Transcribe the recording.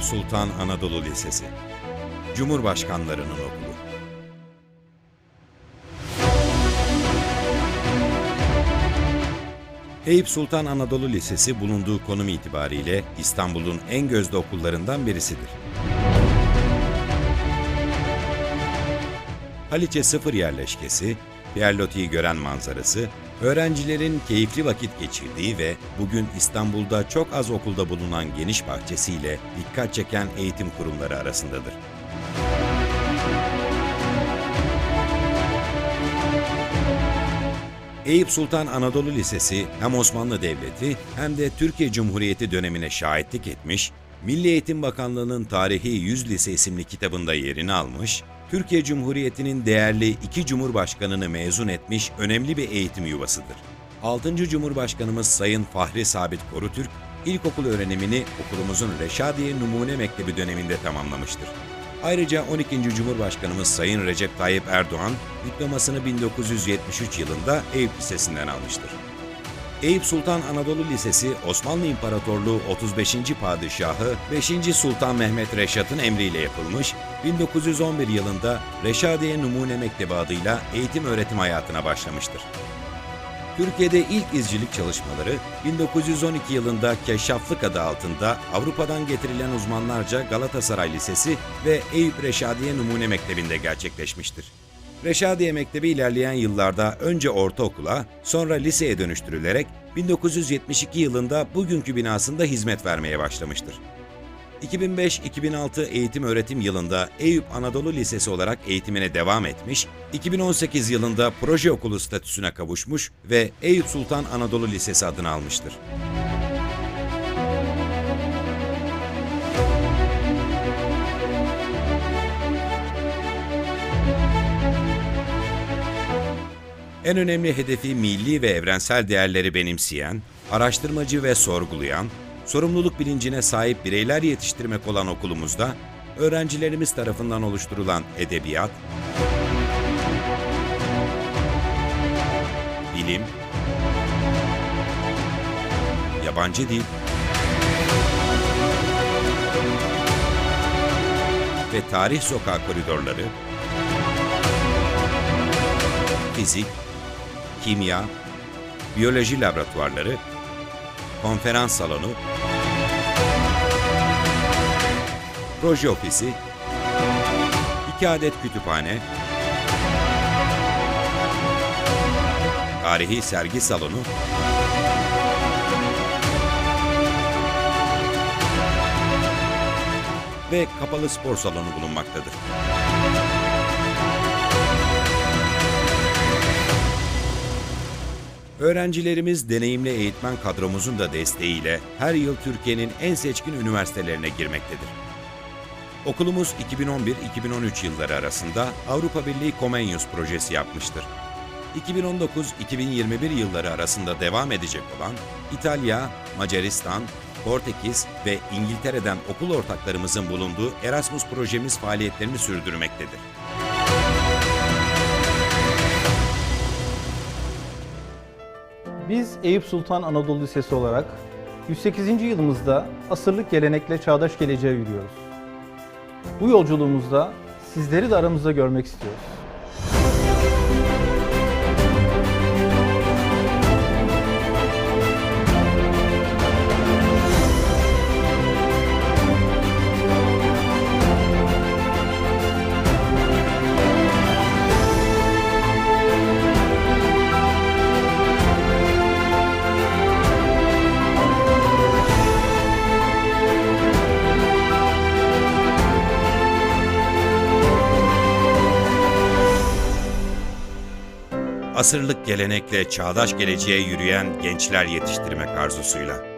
Eyüp Sultan Anadolu Lisesi Cumhurbaşkanlarının okulu Eyüp Sultan Anadolu Lisesi bulunduğu konum itibariyle İstanbul'un en gözde okullarından birisidir. Haliç'e sıfır yerleşkesi, Pierre Loti'yi gören manzarası, öğrencilerin keyifli vakit geçirdiği ve bugün İstanbul'da çok az okulda bulunan geniş bahçesiyle dikkat çeken eğitim kurumları arasındadır. Eyüp Sultan Anadolu Lisesi hem Osmanlı Devleti hem de Türkiye Cumhuriyeti dönemine şahitlik etmiş, Milli Eğitim Bakanlığı'nın Tarihi Yüz Lise isimli kitabında yerini almış, Türkiye Cumhuriyeti'nin değerli iki cumhurbaşkanını mezun etmiş önemli bir eğitim yuvasıdır. 6. Cumhurbaşkanımız Sayın Fahri Sabit Korutürk, ilkokul öğrenimini okulumuzun Reşadiye Numune Mektebi döneminde tamamlamıştır. Ayrıca 12. Cumhurbaşkanımız Sayın Recep Tayyip Erdoğan diplomasını 1973 yılında Eyüp Lisesi'nden almıştır. Eyüp Sultan Anadolu Lisesi, Osmanlı İmparatorluğu 35. Padişahı 5. Sultan Mehmet Reşat'ın emriyle yapılmış, 1911 yılında Reşadiye Numune Mektebi adıyla eğitim öğretim hayatına başlamıştır. Türkiye'de ilk izcilik çalışmaları 1912 yılında Keşşaflık adı altında Avrupa'dan getirilen uzmanlarca Galatasaray Lisesi ve Eyüp Reşadiye Numune Mektebi'nde gerçekleşmiştir. Reşadiye Mektebi ilerleyen yıllarda önce ortaokula, sonra liseye dönüştürülerek 1972 yılında bugünkü binasında hizmet vermeye başlamıştır. 2005-2006 eğitim öğretim yılında Eyüp Anadolu Lisesi olarak eğitimine devam etmiş, 2018 yılında proje okulu statüsüne kavuşmuş ve Eyüp Sultan Anadolu Lisesi adını almıştır. En önemli hedefi milli ve evrensel değerleri benimseyen, araştırmacı ve sorgulayan, sorumluluk bilincine sahip bireyler yetiştirmek olan okulumuzda, öğrencilerimiz tarafından oluşturulan edebiyat, bilim, yabancı dil ve tarih sokağı koridorları, fizik, kimya, biyoloji laboratuvarları, konferans salonu, proje ofisi, iki adet kütüphane, tarihi sergi salonu, ve kapalı spor salonu bulunmaktadır. Öğrencilerimiz deneyimli eğitmen kadromuzun da desteğiyle her yıl Türkiye'nin en seçkin üniversitelerine girmektedir. Okulumuz 2011-2013 yılları arasında Avrupa Birliği Comenius projesi yapmıştır. 2019-2021 yılları arasında devam edecek olan İtalya, Macaristan, Portekiz ve İngiltere'den okul ortaklarımızın bulunduğu Erasmus projemiz faaliyetlerini sürdürmektedir. Biz Eyüp Sultan Anadolu Lisesi olarak 108. yılımızda asırlık gelenekle çağdaş geleceğe yürüyoruz. Bu yolculuğumuzda sizleri de aramızda görmek istiyoruz. Asırlık gelenekle çağdaş geleceğe yürüyen gençler yetiştirmek arzusuyla.